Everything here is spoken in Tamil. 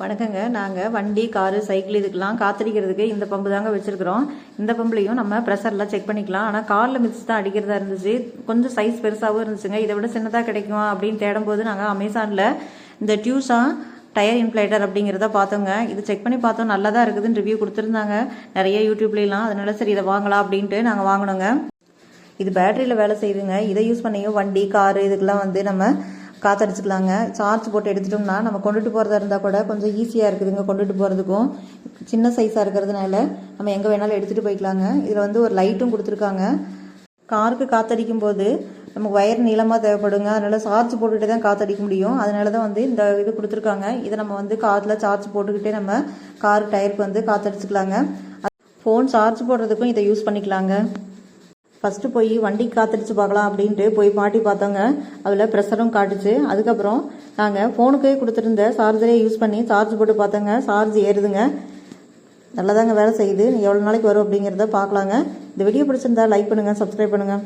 வணக்கங்க. நாங்கள் வண்டி காரு சைக்கிள் இதுக்கெல்லாம் காத்திருக்கிறதுக்கு இந்த பம்பு தாங்க வச்சுருக்கிறோம். இந்த பம்புலையும் நம்ம ப்ரெஷர்லாம் செக் பண்ணிக்கலாம். ஆனால் காலில் மிதிச்சு தான் அடிக்கிறதா இருந்துச்சு. கொஞ்சம் சைஸ் பெருசாகவும் இருந்துச்சுங்க. இதை விட சின்னதாக கிடைக்கும் அப்படின்னு தேடும்போது நாங்கள் அமேசானில் இந்த டியூஸா டயர் இன்ஃப்ளைட்டர் அப்படிங்கிறத பார்த்தோங்க. இது செக் பண்ணி பார்த்தோம். நல்லா தான் இருக்குதுன்னு ரிவ்யூ கொடுத்துருந்தாங்க. நிறைய யூடியூப்லாம் அதனால சரி இதை வாங்கலாம் அப்படின்ட்டு நாங்கள் வாங்கினோங்க. இது பேட்டரியில் வேலை செய்யுதுங்க. இதை யூஸ் பண்ணியும் வண்டி காரு இதுக்கெல்லாம் வந்து நம்ம காத்தடிச்சுக்கலாங்க. சார்ஜ் போட்டு எடுத்துட்டோம்னா நம்ம கொண்டுட்டு போகிறதா இருந்தால் கூட கொஞ்சம் ஈஸியாக இருக்குதுங்க கொண்டுட்டு போகிறதுக்கும் சின்ன சைஸாக இருக்கிறதுனால நம்ம எங்கே வேணாலும் எடுத்துகிட்டு போய்க்கலாங்க. இதில் வந்து ஒரு லைட்டும் கொடுத்துருக்காங்க. காருக்கு காத்தடிக்கும் போது நமக்கு ஒயர் நீளமாக தேவைப்படுங்க. அதனால் சார்ஜ் போட்டுகிட்டே தான் காத்தடிக்க முடியும். அதனால தான் வந்து இந்த இது கொடுத்துருக்காங்க. இதை நம்ம வந்து காரில் சார்ஜ் போட்டுக்கிட்டே நம்ம கார் டயருக்கு வந்து காத்தடிச்சுக்கலாங்க. ஃபோன் சார்ஜ் போடுறதுக்கும் இதை யூஸ் பண்ணிக்கலாங்க. ஃபஸ்ட்டு போய் வண்டி காத்திருச்சு பார்க்கலாம் அப்படின்ட்டு போய் பாட்டி பார்த்தோங்க. அதில் ப்ரெஷரும் காட்டுச்சு. அதுக்கப்புறம் நாங்கள் ஃபோனுக்கே கொடுத்துருந்த சார்ஜரே யூஸ் பண்ணி சார்ஜ் போட்டு பார்த்தோங்க. சார்ஜ் ஏறுதுங்க. நல்லதாங்க வேலை செய்யுது. எவ்வளோ நாளைக்கு வரும் அப்படிங்கிறத பார்க்கலாங்க. இந்த வீடியோ பிடிச்சிருந்தா லைக் பண்ணுங்கள் சப்ஸ்கிரைப் பண்ணுங்கள்